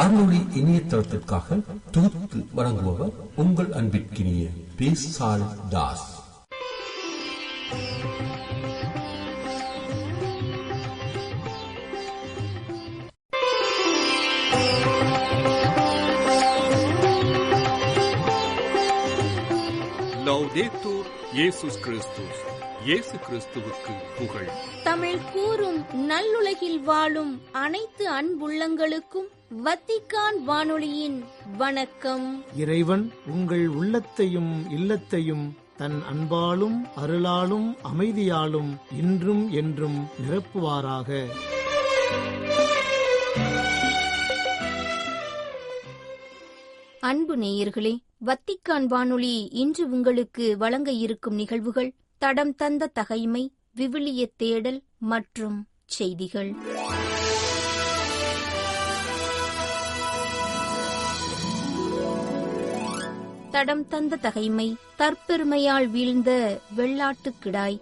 அருளொளி இணையதளத்திற்காக தொகுத்து வழங்குபவர் உங்கள் அன்பிற்கினிய பேசால் தாஸ். லவ்தேத்தூர் இயேசுஸ் கிறிஸ்துஸ் இயேசு கிறிஸ்துவுக்கு புகழ் தமிழ் கூறும் நல்லுலகில் வாழும் அனைத்து அன்புள்ளங்களுக்கும் வத்திக்கான் வானொலியின் வணக்கம். இறைவன் உங்கள் உள்ளத்தையும் இல்லத்தையும் தன் அன்பாலும் அருளாலும் அமைதியாலும் இன்றும் என்றும் நிரப்புவாராக. அன்பு நேயர்களே வத்திக்கான் வானொலி இன்று உங்களுக்கு வழங்க இருக்கும் நிகழ்வுகள் தடம் தந்த தகைமை விவிலிய தேடல் மற்றும் செய்திகள். தடம் தந்த தகைமை தற்பெருமையால் வீழ்ந்த வெள்ளாட்டுக்கிடாய்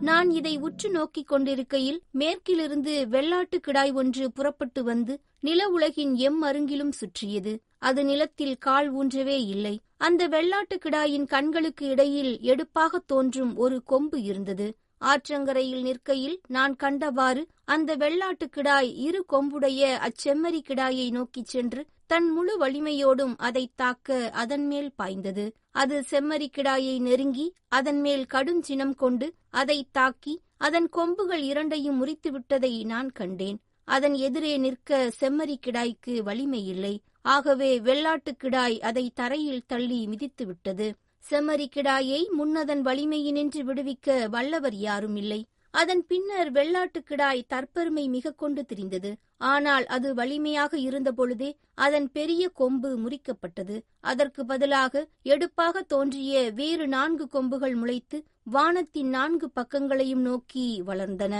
நான் இதை உற்று நோக்கிக் கொண்டிருக்கையில் மேற்கிலிருந்து வெள்ளாட்டு கிடாய் ஒன்று புறப்பட்டு வந்து நில உலகின் எம் அருங்கிலும் சுற்றியது. அது நிலத்தில் கால் ஊன்றவே இல்லை. அந்த வெள்ளாட்டு கிடாயின் கண்களுக்கு இடையில் எடுப்பாக தோன்றும் ஒரு கொம்பு இருந்தது. ஆற்றங்கரையில் நிற்கையில் நான் கண்டவாறு அந்த வெள்ளாட்டு கிடாய் இரு கொம்புடைய அச்செம்மறி கிடாயை நோக்கிச் சென்று தன் முழு வலிமையோடும் அதை தாக்க அதன் மேல் பாய்ந்தது. அது செம்மறி கிடாயை நெருங்கி அதன் மேல் கடும் சினம் கொண்டு அதை தாக்கி அதன் கொம்புகள் இரண்டையும் முறித்து விட்டதை நான் கண்டேன். அதன் எதிரே நிற்க செம்மறி கிடாய்க்கு வலிமை இல்லை ஆகவே வெள்ளாட்டு கிடாய் அதை தரையில் தள்ளி மிதித்து விட்டது செம்மறிக்கிடாயை முன்னதன் வலிமையினின்று விடுவிக்க வல்லவர் யாரும் இல்லை அதன் பின்னர் வெள்ளாட்டு கிடாய் தற்பெருமை மிக கொண்டு திரிந்தது. ஆனால் அது வலிமையாக இருந்தபொழுதே அதன் பெரிய கொம்பு முறிக்கப்பட்டது. அதற்கு பதிலாக எடுப்பாக தோன்றிய வேறு நான்கு கொம்புகள் முளைத்து வானத்தின் நான்கு பக்கங்களையும் நோக்கி வளர்ந்தன.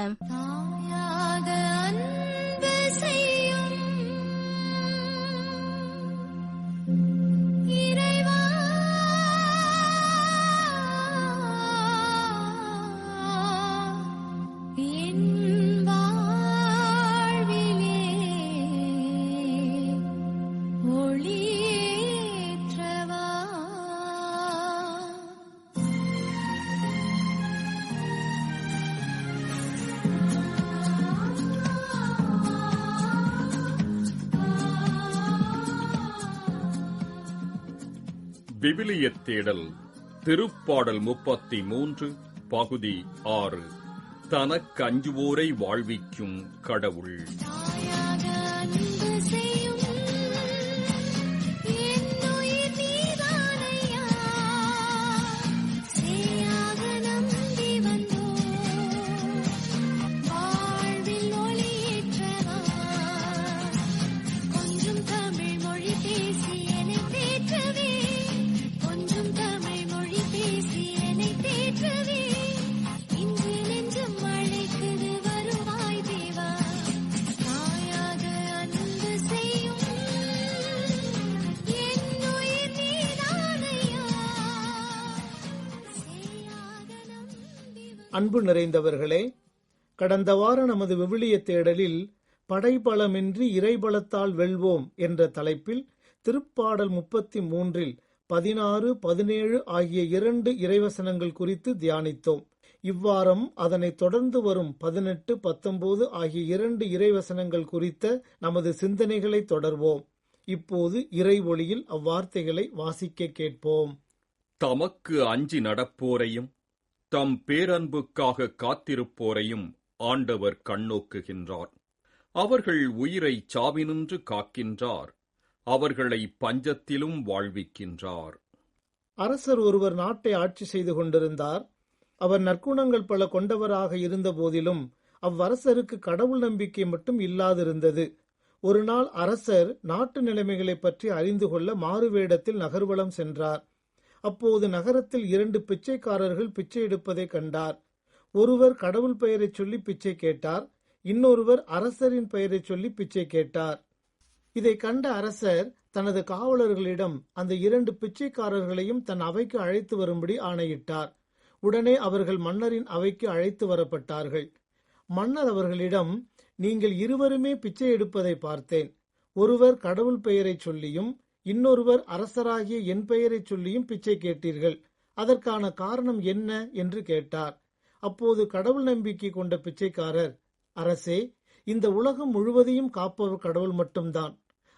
விவிலிய தேடல் திருப்பாடல் முப்பத்தி மூன்று பகுதி ஆறு. தனக்கஞ்சுவோரை வாழ்விக்கும் கடவுள். அன்பு நிறைந்தவர்களே கடந்த வார நமது விவிலிய தேடலில் படைபலமின்றி இறைபலத்தால் வெல்வோம் என்ற தலைப்பில் திருப்பாடல் முப்பத்தி மூன்றில் பதினாறு பதினேழு ஆகிய இரண்டு இறைவசனங்கள் குறித்து தியானித்தோம். இவ்வாரம் அதனை தொடர்ந்து வரும் பதினெட்டு பத்தொன்பது ஆகிய இரண்டு இறைவசனங்கள் குறித்த நமது சிந்தனைகளை தொடர்வோம். இப்போது இறை ஒளியில் அவ்வார்த்தைகளை வாசிக்க கேட்போம். தமக்கு அஞ்சி நடப்போரையும் தம் பேரன்புக்காக காத்திருப்போரையும் ஆண்டவர் கண்ணோக்குகின்றார். அவர்கள் உயிரை சாவினின்று காக்கின்றார். அவர்களை பஞ்சத்திலும் வாழ்விக்கின்றார். அரசர் ஒருவர் நாட்டை ஆட்சி செய்து கொண்டிருந்தார். அவர் நற்குணங்கள் பல கொண்டவராக இருந்த போதிலும் அவ்வரசருக்கு கடவுள் நம்பிக்கை மட்டும் இல்லாதிருந்தது. ஒரு நாள் அரசர் நாட்டு நிலைமைகளைப் பற்றி அறிந்து கொள்ள மாறுவேடத்தில் நகர்வலம் சென்றார். அப்போது நகரத்தில் இரண்டு பிச்சைக்காரர்கள் பிச்சை எடுப்பதைக் கண்டார். ஒருவர் கடவுள் பெயரைச் சொல்லி பிச்சை கேட்டார். இன்னொருவர் அரசரின் பெயரைச் சொல்லி பிச்சை கேட்டார். இதை கண்ட அரசர் தனது காவலர்களிடம் அந்த இரண்டு பிச்சைக்காரர்களையும் தன் அவைக்கு அழைத்து வரும்படி ஆணையிட்டார். உடனே அவர்கள் மன்னரின் அவைக்கு அழைத்து வரப்பட்டார்கள். மன்னர் அவர்களிடம் நீங்கள் இருவருமே பிச்சை எடுப்பதை பார்த்தேன். ஒருவர் கடவுள் பெயரைச் சொல்லியும் இன்னொருவர் அரசராகிய என் பெயரைச் சொல்லியும் பிச்சை கேட்டீர்கள். அதற்கான காரணம் என்ன? என்று கேட்டார். அப்போது கடவுள் நம்பிக்கை கொண்ட பிச்சைக்காரர் அரசே இந்த உலகம் முழுவதையும் காப்பவர் கடவுள் மட்டும்தான்.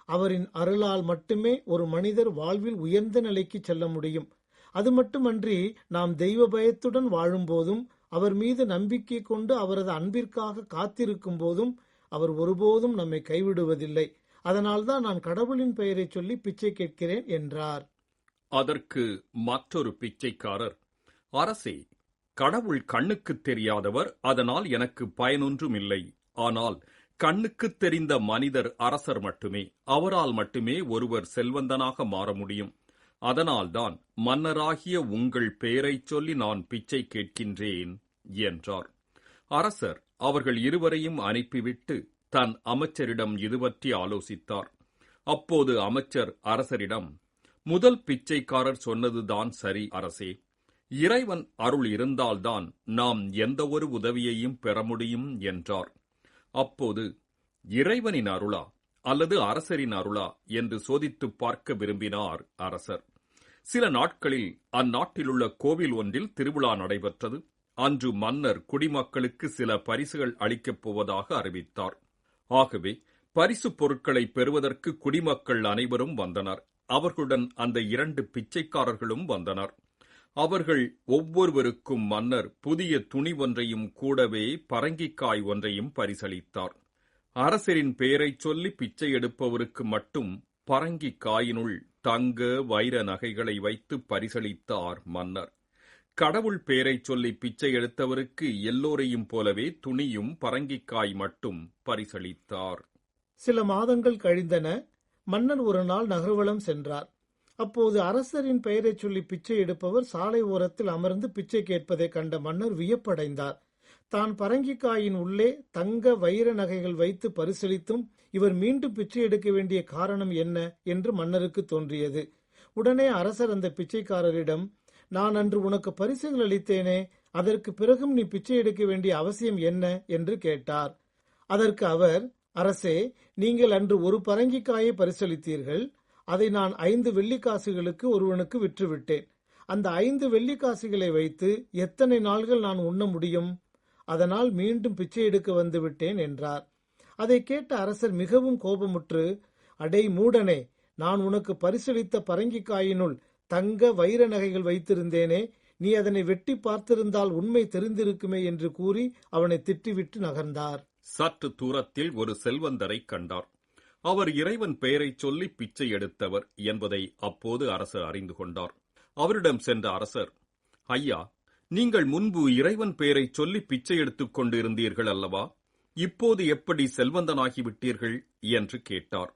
அவரின் அருளால் மட்டுமே ஒரு மனிதர் வாழ்வில் உயர்ந்த நிலைக்கு செல்ல முடியும். அது மட்டுமன்றி நாம் தெய்வ பயத்துடன் வாழும்போதும் அவர் மீது நம்பிக்கை கொண்டு அவரது அன்பிற்காக காத்திருக்கும் போதும் அவர் ஒருபோதும் நம்மை கைவிடுவதில்லை. அதனால்தான் நான் கடவுளின் பெயரைச் சொல்லி பிச்சை கேட்கிறேன் என்றார். அதற்கு மற்றொரு பிச்சைக்காரர் அரசே கடவுள் கண்ணுக்குத் தெரியாதவர் அதனால் எனக்கு பயனொன்றும் இல்லை ஆனால் கண்ணுக்குத் தெரிந்த மனிதர் அரசர் மட்டுமே அவரால் மட்டுமே ஒருவர் செல்வந்தனாக மாற முடியும். அதனால்தான் மன்னராகிய உங்கள் பெயரைச் சொல்லி நான் பிச்சை கேட்கின்றேன் என்றார். அரசர் அவர்கள் இருவரையும் அனுப்பிவிட்டு தன் அமைச்சரிடம் இது பற்றி ஆலோசித்தார். அப்போது அமைச்சர் அரசரிடம் முதல் பிச்சைக்காரர் சொன்னதுதான் சரி அரசே. இறைவன் அருள் இருந்தால்தான் நாம் எந்த ஒரு உதவியையும் பெற முடியும் என்றார். அப்போது இறைவனின் அருளா அல்லது அரசரின் அருளா? என்று சோதித்துப் பார்க்க விரும்பினார் அரசர். சில நாட்களில் அந்நாட்டிலுள்ள கோவில் ஒன்றில் திருவிழா நடைபெற்றது. அன்று மன்னர் குடிமக்களுக்கு சில பரிசுகள் அளிக்கப் போவதாக அறிவித்தார். ஆகவே பரிசுப் பொருட்களை பெறுவதற்கு குடிமக்கள் அனைவரும் வந்தனர். அவர்களுடன் அந்த இரண்டு பிச்சைக்காரர்களும் வந்தனர். அவர்கள் ஒவ்வொருவருக்கும் மன்னர் புதிய துணி ஒன்றையும் கூடவே பரங்கிக்காய் ஒன்றையும் பரிசளித்தார். அரசரின் பெயரைச் சொல்லி பிச்சை எடுப்பவருக்கு மட்டும் பரங்கிக்காயினுள் தங்க வைர நகைகளை வைத்து பரிசளித்தார் மன்னர். கடவுள் பெயரைச் சொல்லி பிச்சை எடுத்தவருக்கு எல்லோரையும் போலவே துணியும் பரங்கிக்காய் மட்டும் பரிசளித்தார். சில மாதங்கள் கழிந்தன மன்னர் ஒரு நாள் நகர்வலம் சென்றார். அப்போது அரசரின் பெயரைச் சொல்லி பிச்சை எடுப்பவர் சாலை ஓரத்தில் அமர்ந்து பிச்சை கேட்பதைக் கண்ட மன்னர் வியப்படைந்தார். தான் பரங்கிக்காயின் உள்ளே தங்க வைர நகைகள் வைத்து பரிசளித்தும் இவர் மீண்டும் பிச்சை எடுக்க வேண்டிய காரணம் என்ன என்று மன்னருக்கு தோன்றியது. உடனே அரசர் அந்த பிச்சைக்காரரிடம் நான் அன்று உனக்கு பரிசுகள் அளித்தேனே அதற்கு பிறகும் நீ பிச்சை எடுக்க வேண்டிய அவசியம் என்ன? என்று கேட்டார். அதற்கு அவர் அரசே நீங்கள் அன்று ஒரு பரங்கிக்காயை பரிசளித்தீர்கள். அதை நான் ஐந்து வெள்ளிக்காசுகளுக்கு ஒருவனுக்கு விற்றுவிட்டேன். அந்த ஐந்து வெள்ளிக்காசுகளை வைத்து எத்தனை நாள்கள் நான் உண்ண முடியும்? அதனால் மீண்டும் பிச்சை எடுக்க வந்து விட்டேன் என்றார். அதை கேட்ட அரசர் மிகவும் கோபமுற்று அடை மூடனே நான் உனக்கு பரிசளித்த பரங்கிக்காயினுள் தங்க வைர நகைகள் வைத்திருந்தேனே நீ அதனை வெட்டி பார்த்திருந்தால் உண்மை தெரிந்திருக்குமே என்று கூறி அவனை திட்டிவிட்டு நகர்ந்தார். சற்று தூரத்தில் ஒரு செல்வந்தரை கண்டார். அவர் இறைவன் பெயரைச் சொல்லி பிச்சை எடுத்தவர் என்பதை அப்போது அரசர் அறிந்து கொண்டார். அவரிடம் சென்ற அரசர் ஐயா நீங்கள் முன்பு இறைவன் பெயரைச் சொல்லி பிச்சை எடுத்துக் கொண்டிருந்தீர்கள் அல்லவா? இப்போது எப்படி செல்வந்தனாகிவிட்டீர்கள்? என்று கேட்டார்.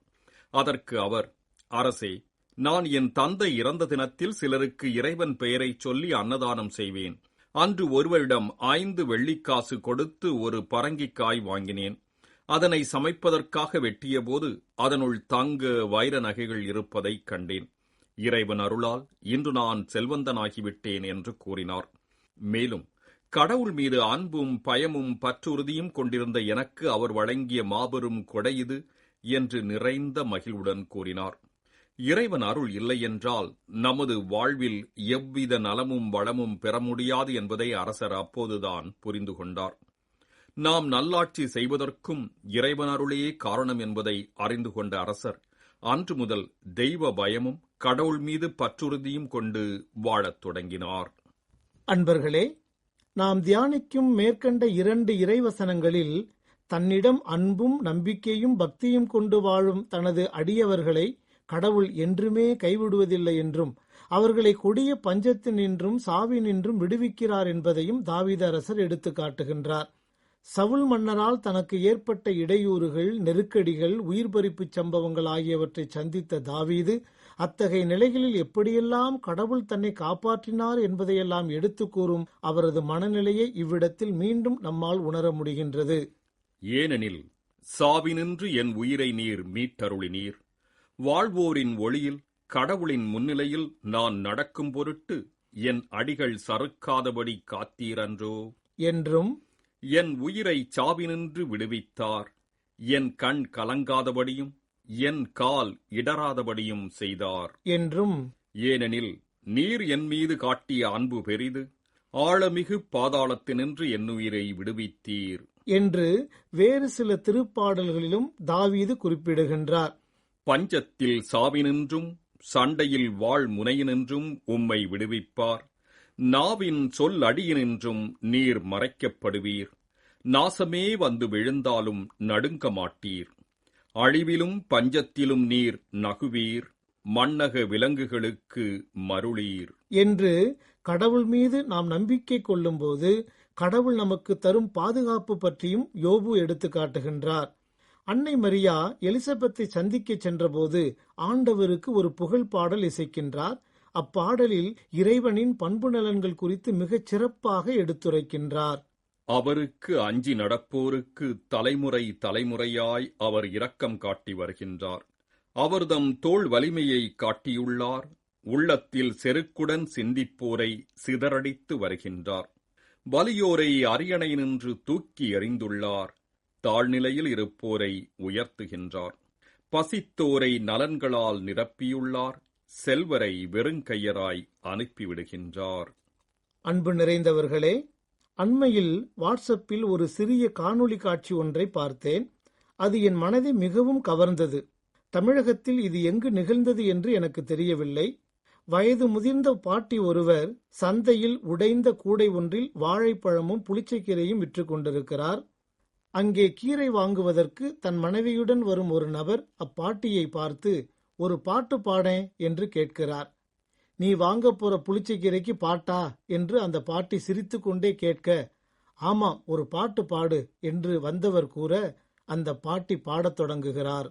அதற்கு அவர் அரசே நான் என் தந்தை இறந்த தினத்தில் சிலருக்கு இறைவன் பெயரைச் சொல்லி அன்னதானம் செய்வேன். அன்று ஒருவரிடம் ஐந்து வெள்ளிக்காசு கொடுத்து ஒரு பரங்கிக்காய் வாங்கினேன். அதனை சமைப்பதற்காக வெட்டியபோது அதனுள் தங்க வைர நகைகள் இருப்பதைக் கண்டேன். இறைவன் அருளால் இன்று நான் செல்வந்தனாகிவிட்டேன் என்று கூறினார். மேலும் கடவுள் மீது அன்பும் பயமும் பற்றுறுதியும் கொண்டிருந்த எனக்கு அவர் வழங்கிய மாபெரும் கொடை இது என்று நிறைந்த மகிழ்வுடன் கூறினார். இறைவன் அருள் இல்லையென்றால் நமது வாழ்வில் எவ்வித நலமும் வளமும் பெற முடியாது என்பதை அரசர் அப்போதுதான் புரிந்து கொண்டார். நாம் நல்லாட்சி செய்வதற்கும் இறைவன் அருளையே காரணம் என்பதை அறிந்து கொண்ட அரசர் அன்று முதல் தெய்வ பயமும் கடவுள் மீது பற்றுறுதியும் கொண்டு வாழத் தொடங்கினார். அன்பர்களே நாம் தியானிக்கும் மேற்கண்ட இரண்டு இறைவசனங்களில் தன்னிடம் அன்பும் நம்பிக்கையும் பக்தியும் கொண்டு வாழும் தனது அடியவர்களை கடவுள் என்றுமே கைவிடுவதில்லை என்றும் அவர்களை கொடிய பஞ்சத்தினின்றும் சாவினின்றும் விடுவிக்கிறார் என்பதையும் தாவீதரசர் எடுத்து காட்டுகின்றார். சவுல் மன்னரால் தனக்கு ஏற்பட்ட இடையூறுகள் நெருக்கடிகள் உயிர் பறிப்பு சம்பவங்கள் ஆகியவற்றை சந்தித்த தாவீது அத்தகைய நிலைகளில் எப்படியெல்லாம் கடவுள் தன்னை காப்பாற்றினார் என்பதையெல்லாம் எடுத்துக் கூறும் அவரது மனநிலையை இவ்விடத்தில் மீண்டும் நம்மால் உணர முடிகின்றது. ஏனெனில் சாவினின்று என் உயிரை நீர் மீட்டருளினீர். வாழ்வோரின் ஒளியில் கடவுளின் முன்னிலையில் நான் நடக்கும் பொருட்டு என் அடிகள் சறுக்காதபடி காத்தீரன்றோ? என்றும் என் உயிரை சாவினின்று விடுவித்தார். என் கண் கலங்காதபடியும் என் கால் இடராதபடியும் செய்தார். என்றும் ஏனெனில் நீர் என் மீது காட்டிய அன்பு பெரிது ஆழமிகு பாதாளத்தினின்று என் உயிரை விடுவித்தீர். என்று வேறு சில திருப்பாடல்களிலும் தாவீது குறிப்பிடுகின்றார். பஞ்சத்தில் சாவினின்றும் சண்டையில் வாழ் முனையினின்றும் உம்மை விடுவிப்பார். நாவின் சொல் அடியினின்றும் நீர் மறைக்கப்படுவீர். நாசமே வந்து விழுந்தாலும் நடுங்க மாட்டீர் அழிவிலும் பஞ்சத்திலும் நீர் நகுவீர். மண்ணக விலங்குகளுக்கு மருளீர். என்று கடவுள் மீது நாம் நம்பிக்கை கொள்ளும்போது கடவுள் நமக்கு தரும் பாதுகாப்பு பற்றியும் யோபு எடுத்து காட்டுகின்றார் அன்னை மரியா எலிசபெத்தை சந்திக்க சென்றபோது ஆண்டவருக்கு ஒரு புகழ் பாடல் இசைக்கின்றார். அப்பாடலில் இறைவனின் பண்பு நலன்கள் குறித்து மிகச் சிறப்பாக எடுத்துரைக்கின்றார். அவருக்கு அஞ்சி நடப்போருக்கு தலைமுறை தலைமுறையாய் அவர் இரக்கம் காட்டி வருகின்றார். அவர்தம் தோள் வலிமையை காட்டியுள்ளார். உள்ளத்தில் செருக்குடன் சிந்திப்போரை சிதறடித்து வருகின்றார். வலியோரை அரியணை நின்று தூக்கி எறிந்துள்ளார். தாழ்நிலையில் இருப்போரை உயர்த்துகின்றார். பசித்தோரை நலன்களால் நிரப்பியுள்ளார். செல்வரை வெறுங்கையராய் அனுப்பிவிடுகின்றார். அன்பு நிறைந்தவர்களே அண்மையில் வாட்ஸ்அப்பில் ஒரு சிறிய காணொளி காட்சி ஒன்றை பார்த்தேன். அது என் மனதை மிகவும் கவர்ந்தது. தமிழகத்தில் இது எங்கு நிகழ்ந்தது என்று எனக்கு தெரியவில்லை. வயது முதிர்ந்த பாட்டி ஒருவர் சந்தையில் உடைந்த கூடை ஒன்றில் வாழைப்பழமும் புளிச்சக்கீரையும் விற்று கொண்டிருக்கிறார். அங்கே கீரை வாங்குவதற்கு தன் மனைவியுடன் வரும் ஒரு நபர் அப்பாட்டியை பார்த்து ஒரு பாட்டு பாடேன் என்று கேட்கிறார். நீ வாங்க போற புளிச்சக்கீரைக்கு பாட்டா? என்று அந்த பாட்டி சிரித்துக்கொண்டே கேட்க ஆமாம் ஒரு பாட்டு பாடு என்று வந்தவர் கூற அந்த பாட்டி பாடத் தொடங்குகிறார்.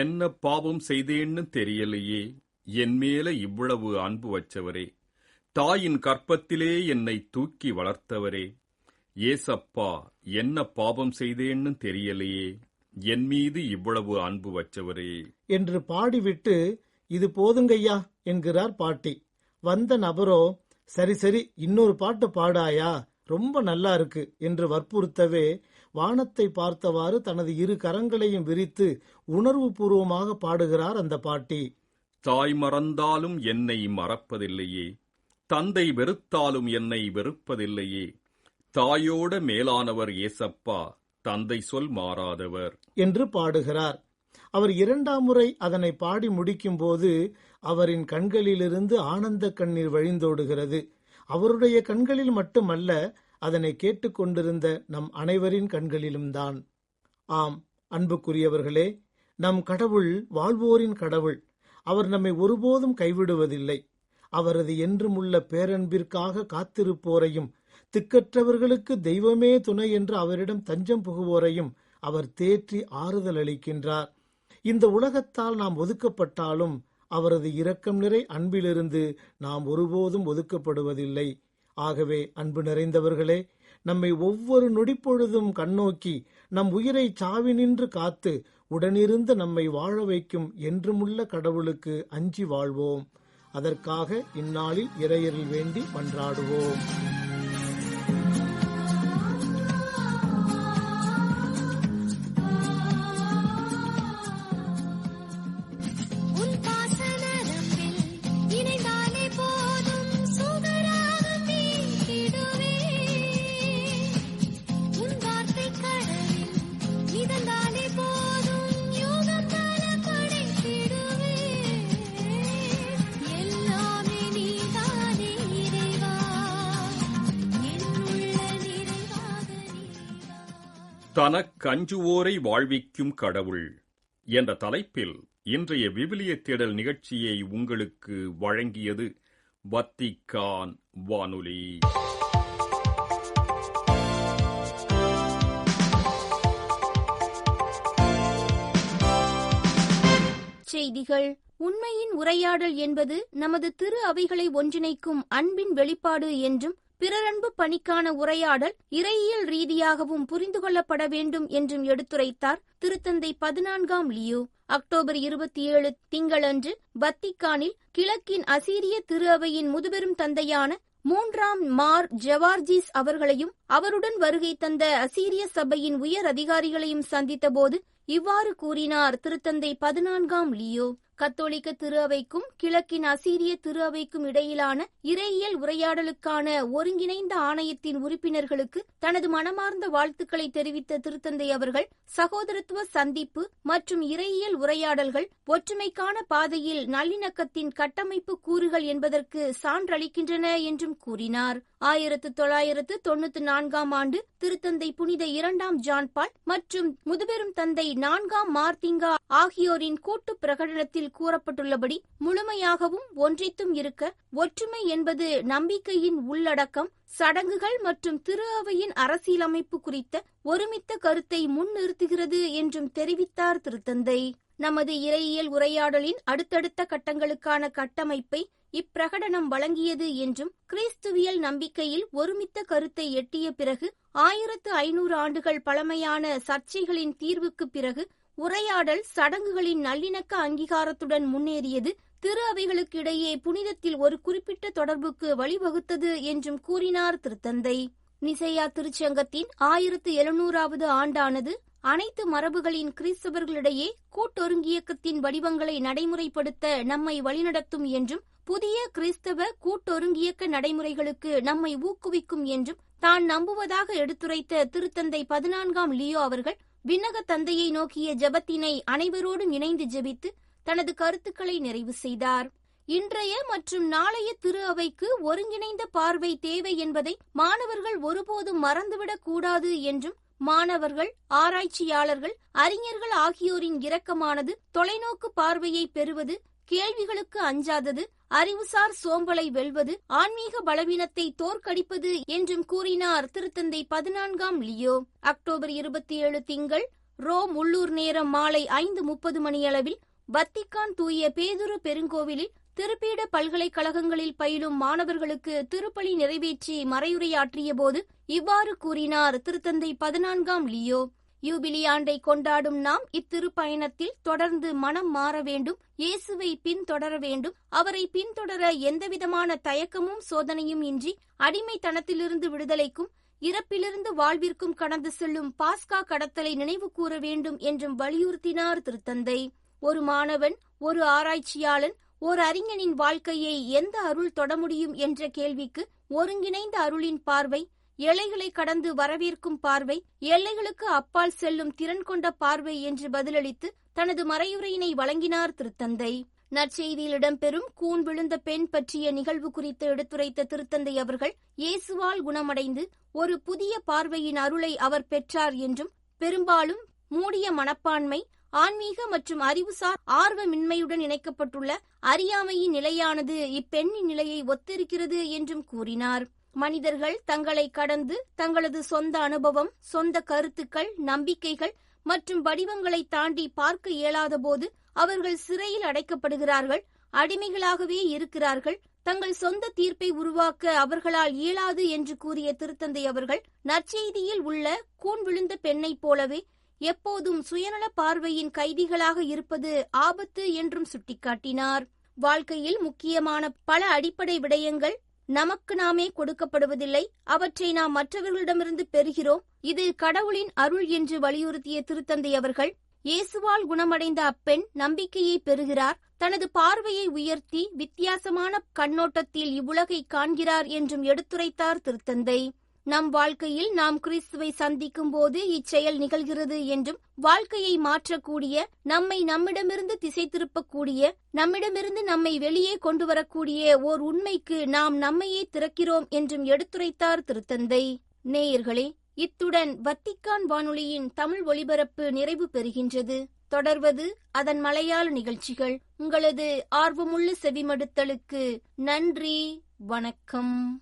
என்ன பாவம் செய்தேன்னு தெரியலையே என் மேல இவ்வளவு அன்பு வச்சவரே. தாயின் கற்பத்திலே என்னை தூக்கி வளர்த்தவரே. ஏசப்பா என்ன பாவம் செய்தேன்னு தெரியலையே. என் மீது இவ்வளவு அன்பு வச்சவரே. என்று பாடிவிட்டு இது போதுங்கய்யா என்கிறார் பாட்டி. வந்த நபரோ சரி சரி இன்னொரு பாட்டு பாடாயா? ரொம்ப நல்லா இருக்கு என்று வற்புறுத்தவே வானத்தை பார்த்தவாறு தனது இரு கரங்களையும் விரித்து உணர்வு பூர்வமாக பாடுகிறார் அந்த பாட்டி. தாய் மறந்தாலும் என்னை மறப்பதில்லையே. தந்தை வெறுத்தாலும் என்னை வெறுப்பதில்லையே. தாயோட மேலானவர் ஏசப்பா தந்தை சொல் மாறாதவர். என்று பாடுகிறார். அவர் இரண்டாம் முறை அதனை பாடி முடிக்கும்போது அவரின் கண்களிலிருந்து ஆனந்த கண்ணீர் வழிந்தோடுகிறது. அவருடைய கண்களில் மட்டுமல்ல அதனை கேட்டுக்கொண்டிருந்த நம் அனைவரின் கண்களிலும் தான். ஆம் அன்புக்குரியவர்களே நம் கடவுள் வாழ்வோரின் கடவுள். அவர் நம்மை ஒருபோதும் கைவிடுவதில்லை. அவரது என்றுமுள்ள பேரன்பிற்காக காத்திருப்போரையும் திக்கற்றவர்களுக்கு தெய்வமே துணை என்று அவரிடம் தஞ்சம் புகுவோரையும் அவர் தேற்றி ஆறுதல் அளிக்கின்றார். இந்த உலகத்தால் நாம் ஒதுக்கப்பட்டாலும் அவரது இரக்கம் நிறை அன்பிலிருந்து நாம் ஒருபோதும் ஒதுக்கப்படுவதில்லை. ஆகவே அன்பு நிறைந்தவர்களே நம்மை ஒவ்வொரு நொடிப்பொழுதும் கண்ணோக்கி நம் உயிரை சாவினின்று காத்து உடனிருந்து நம்மை வாழ வைக்கும் என்றுமுள்ள கடவுளுக்கு அஞ்சி வாழ்வோம். அதற்காக இந்நாளில் இறையரில் வேண்டி மன்றாடுவோம். தனக்கஞ்சுவோரை வாழ்விக்கும் கடவுள் என்ற தலைப்பில் இன்றைய விவிலிய தேடல் நிகழ்ச்சியை உங்களுக்கு வழங்கியது வத்திக்கான் வானொலி. செய்திகள். உண்மையின் உரையாடல் என்பது நமது திரு அவைகளை ஒன்றிணைக்கும் அன்பின் வெளிப்பாடு என்றும் பிறரன்பு பணிக்கான உரையாடல் இறையியல் ரீதியாகவும் புரிந்து கொள்ளப்பட வேண்டும் என்றும் எடுத்துரைத்தார் திருத்தந்தை பதினான்காம் லியோ. அக்டோபர் இருபத்தி ஏழு திங்களன்று வத்திக்கானில் கிழக்கின் அசீரிய திரு அவையின் முதுபெரும் தந்தையான மூன்றாம் மார் ஜவார்ஜிஸ் அவர்களையும் அவருடன் வருகை தந்த அசீரிய சபையின் உயர் அதிகாரிகளையும் சந்தித்தபோது இவ்வாறு கூறினார் திருத்தந்தை பதினான்காம் லியோ. கத்தோலிக்க திரு அவைக்கும் கிழக்கின் அசீரிய திரு அவைக்கும் இடையிலான இறையியல் உரையாடலுக்கான ஒருங்கிணைந்த ஆணையத்தின் உறுப்பினர்களுக்கு தனது மனமார்ந்த வாழ்த்துக்களை தெரிவித்த திருத்தந்தை அவர்கள் சகோதரத்துவ சந்திப்பு மற்றும் இறையியல் உரையாடல்கள் ஒற்றுமைக்கான பாதையில் நல்லிணக்கத்தின் கட்டமைப்பு கூறுகள் என்பதற்கு சான்றளிக்கின்றன என்றும் கூறினார். ஆயிரத்து தொள்ளாயிரத்து தொன்னூத்தி நான்காம் ஆண்டு திருத்தந்தை புனித இரண்டாம் ஜான்பால் மற்றும் முதுபெரும் தந்தை நான்காம் மார்த்திங்கா ஆகியோரின் கூட்டு பிரகடனத்தில் கூறப்பட்டுள்ளபடி முழுமையாகவும் ஒன்றித்தும் இருக்க ஒற்றுமை என்பது நம்பிக்கையின் உள்ளடக்கம் சடங்குகள் மற்றும் திரு அவையின் அரசியலமைப்பு குறித்த ஒருமித்த கருத்தை முன்னிறுத்துகிறது என்றும் தெரிவித்தார் திருத்தந்தை. நமது இறையியல் உரையாடலின் அடுத்தடுத்த கட்டங்களுக்கான கட்டமைப்பை இப்பிரகடனம் வழங்கியது என்றும் கிறிஸ்துவியல் நம்பிக்கையில் ஒருமித்த கருத்தை எட்டிய பிறகு ஆயிரத்து ஐநூறு ஆண்டுகள் பழமையான சர்ச்சைகளின் தீர்வுக்கு பிறகு உரையாடல் சடங்குகளின் நல்லிணக்க அங்கீகாரத்துடன் முன்னேறியது திரு அவைகளுக்கிடையே புனிதத்தில் ஒரு குறிப்பிட்ட தொடர்புக்கு வழிவகுத்தது என்றும் கூறினார் திருத்தந்தை. நிசையா திருச்சங்கத்தின் ஆயிரத்து எழுநூறாவது ஆண்டானது அனைத்து மரபுகளின் கிறிஸ்தவர்களிடையே கூட்டொருங்கியக்கத்தின் வடிவங்களை நடைமுறைப்படுத்த நம்மை வழிநடத்தும் என்றும் புதிய கிறிஸ்தவ கூட்டொருங்கியக்க நடைமுறைகளுக்கு நம்மை ஊக்குவிக்கும் என்றும் தான் நம்புவதாக எடுத்துரைத்த திருத்தந்தை பதினான்காம் லியோ அவர்கள் விண்ணக தந்தையை நோக்கிய ஜெபத்தினை அனைவரோடும் இணைந்து ஜெபித்து தனது கருத்துக்களை நிறைவு செய்தார். இன்றைய மற்றும் நாளைய திரு அவைக்கு ஒருங்கிணைந்த பார்வை தேவை என்பதை மாணவர்கள் ஒருபோதும் மறந்துவிடக் கூடாது என்றும் மாணவர்கள் ஆராய்ச்சியாளர்கள் அறிஞர்கள் ஆகியோரின் இரக்கமானது தொலைநோக்கு பார்வையை பெறுவது கேள்விகளுக்கு அஞ்சாதது அறிவுசார் சோம்பலை வெல்வது ஆன்மீக பலவீனத்தை தோற்கடிப்பது என்றும் கூறினார் திருத்தந்தை பதினான்காம் லியோ. அக்டோபர் இருபத்தி ஏழு திங்கள் ரோம் உள்ளூர் நேரம் மாலை ஐந்து முப்பது மணியளவில் வத்திக்கான் தூய பேதுரு பெருங்கோவிலில் திருப்பீட பல்கலைக்கழகங்களில் பயிலும் மாணவர்களுக்கு திருப்பலி நிறைவேற்றி மறையுரையாற்றிய போது இவ்வாறு கூறினார் திருத்தந்தை பதினான்காம் லியோ. யூபிலி ஆண்டை கொண்டாடும் நாம் இத்திருப்பயணத்தில் தொடர்ந்து மனம் மாற வேண்டும் இயேசுவை பின்தொடர வேண்டும். அவரை பின்தொடர எந்தவிதமான தயக்கமும் சோதனையும் இன்றி அடிமைத்தனத்திலிருந்து விடுதலைக்கும் இறப்பிலிருந்து வாழ்விற்கும் கடந்து செல்லும் பாஸ்கா கடத்தலை நினைவு கூற வேண்டும் என்றும் வலியுறுத்தினார் திருத்தந்தை. ஒரு மாணவன் ஒரு ஆராய்ச்சியாளன் ஓர் அறிஞனின் வாழ்க்கையை எந்த அருள் தொட முடியும் என்ற கேள்விக்கு ஒருங்கிணைந்த அருளின் பார்வை எல்லைகளை கடந்து வரவேற்கும் பார்வை எல்லைகளுக்கு அப்பால் செல்லும் திறன் கொண்ட பார்வை என்று பதிலளித்து தனது மறையுரையினை வழங்கினார் திருத்தந்தை. நற்செய்தியில் இடம்பெறும் கூன் விழுந்த பெண் பற்றிய நிகழ்வு குறித்து எடுத்துரைத்த திருத்தந்தை அவர்கள் இயேசுவால் குணமடைந்து ஒரு புதிய பார்வையின் அருளை அவர் பெற்றார் என்றும் பெரும்பாலும் மூடிய மனப்பான்மை ஆன்மீக மற்றும் அறிவுசார் ஆர்வமின்மையுடன் இணைக்கப்பட்டுள்ள அறியாமையின் நிலையானது இப்பெண்ணின் நிலையை ஒத்திருக்கிறது என்றும் கூறினார். மனிதர்கள் தங்களை கடந்து தங்களது சொந்த அனுபவம் சொந்த கருத்துக்கள் நம்பிக்கைகள் மற்றும் வடிவங்களை தாண்டி பார்க்க இயலாதபோது அவர்கள் சிறையில் அடைக்கப்படுகிறார்கள் அடிமைகளாகவே இருக்கிறார்கள் தங்கள் சொந்த தீர்ப்பை உருவாக்க அவர்களால் இயலாது என்று கூறிய திருத்தந்தை அவர்கள் நற்செய்தியில் உள்ள கூன் விழுந்த பெண்ணைப் போலவே எப்போதும் சுயநல பார்வையின் கைதிகளாக இருப்பது ஆபத்து என்றும் சுட்டிக்காட்டினார். வாழ்க்கையில் முக்கியமான பல அடிப்படை விடயங்கள் நமக்கு நாமே கொடுக்கப்படுவதில்லை அவற்றை நாம் மற்றவர்களிடமிருந்து பெறுகிறோம். இது கடவுளின் அருள் என்று வலியுறுத்திய திருத்தந்தை அவர்கள் இயேசுவால் குணமடைந்த அப்பெண் நம்பிக்கையை பெறுகிறார் தனது பார்வையை உயர்த்தி வித்தியாசமான கண்ணோட்டத்தில் இவ்வுலகை காண்கிறார் என்றும் எடுத்துரைத்தார் திருத்தந்தை. நம் வாழ்க்கையில் நாம் கிறிஸ்துவை சந்திக்கும் போது இச்செயல் நிகழ்கிறது என்றும் வாழ்க்கையை மாற்றக்கூடிய நம்மை நம்மிடமிருந்து திசை திருப்பக்கூடிய நம்மிடமிருந்து நம்மை வெளியே கொண்டு வரக்கூடிய ஓர் உண்மைக்கு நாம் நம்மையே திறக்கிறோம் என்றும் எடுத்துரைத்தார் திருத்தந்தை. நேயர்களே இத்துடன் வத்திக்கான் வானொலியின் தமிழ் ஒலிபரப்பு நிறைவு பெறுகின்றது. தொடர்வது அதன் மலையாள நிகழ்ச்சிகள். உங்களது ஆர்வமுள்ள செவிமடுத்தலுக்கு நன்றி. வணக்கம்.